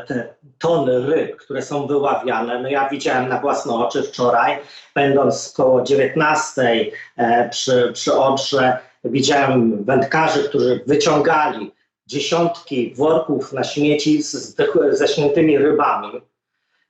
te tony ryb, które są wyławiane, no ja widziałem na własne oczy wczoraj, będąc koło 19 e, przy, przy Odrze, widziałem wędkarzy, którzy wyciągali dziesiątki worków na śmieci z, ze śniętymi rybami.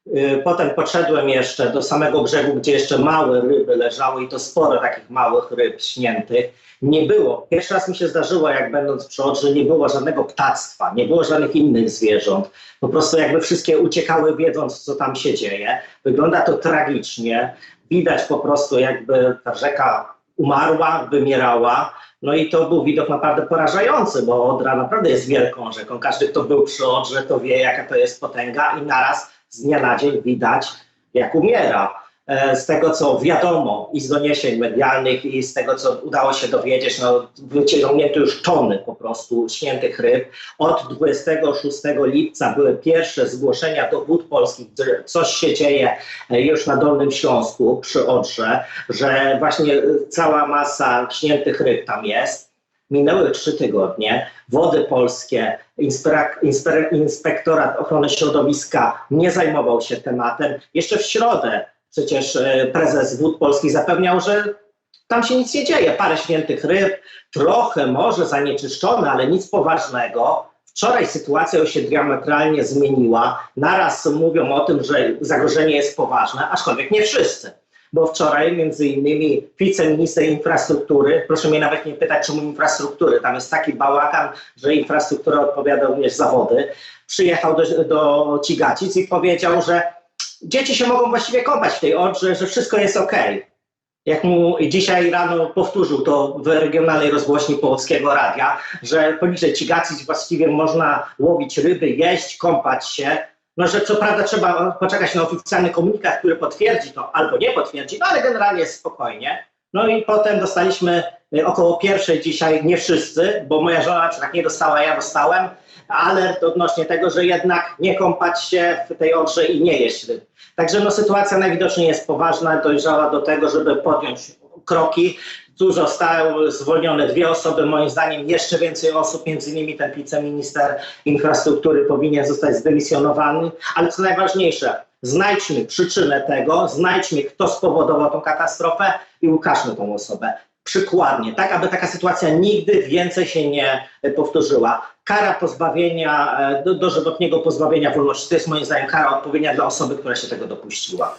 Y, Potem podszedłem jeszcze do samego brzegu, gdzie jeszcze małe ryby leżały i to sporo takich małych ryb śniętych. Nie było, pierwszy raz mi się zdarzyło, jak będąc przy Odrze, nie było żadnego ptactwa, nie było żadnych innych zwierząt. Po prostu jakby wszystkie uciekały wiedząc, co tam się dzieje. Wygląda to tragicznie. Widać po prostu jakby ta rzeka umarła, wymierała. No i to był widok naprawdę porażający, bo Odra naprawdę jest wielką rzeką. Każdy, kto był przy Odrze, to wie, jaka to jest potęga i naraz z dnia na dzień widać, jak umiera. E, Z tego, co wiadomo i z doniesień medialnych i z tego, co udało się dowiedzieć, no, wyciągnięto już tony po prostu śniętych ryb. Od 26 lipca były pierwsze zgłoszenia do wód polskich, że coś się dzieje e, już na Dolnym Śląsku przy Odrze, że właśnie cała masa śniętych ryb tam jest. Minęły trzy tygodnie, wody polskie, inspek- inspe- inspektorat ochrony środowiska nie zajmował się tematem. Jeszcze w środę przecież e, prezes wód polskich zapewniał, że tam się nic nie dzieje. Parę świętych ryb, trochę może zanieczyszczone, ale nic poważnego. Wczoraj sytuacja się diametralnie zmieniła. Naraz mówią o tym, że zagrożenie jest poważne, aczkolwiek nie wszyscy bo wczoraj między innymi wiceminister infrastruktury, proszę mnie nawet nie pytać czemu infrastruktury, tam jest taki bałagan, że infrastruktura odpowiada również za wody, przyjechał do, do Cigacic i powiedział, że dzieci się mogą właściwie kąpać w tej Odrze, że wszystko jest okej. Jak mu dzisiaj rano powtórzył to w regionalnej rozgłośni Połockiego Radia, że poniżej Cigacic właściwie można łowić ryby, jeść, kąpać się, no, że co prawda trzeba poczekać na oficjalny komunikat, który potwierdzi to albo nie potwierdzi, no ale generalnie jest spokojnie. No i potem dostaliśmy y, około pierwszej dzisiaj, nie wszyscy, bo moja żona przynajmniej nie dostała, ja dostałem, alert odnośnie tego, że jednak nie kąpać się w tej odrze i nie jeść ryb. Także no, sytuacja najwidoczniej jest poważna, dojrzała do tego, żeby podjąć kroki. Tu zostały zwolnione dwie osoby, moim zdaniem jeszcze więcej osób, między innymi ten wiceminister infrastruktury powinien zostać zdymisjonowany, ale co najważniejsze, znajdźmy przyczynę tego, znajdźmy kto spowodował tą katastrofę i ukażmy tą osobę. Przykładnie, tak aby taka sytuacja nigdy więcej się nie powtórzyła. Kara pozbawienia, e, do, dożywotniego pozbawienia wolności, to jest moim zdaniem kara odpowiednia dla osoby, która się tego dopuściła.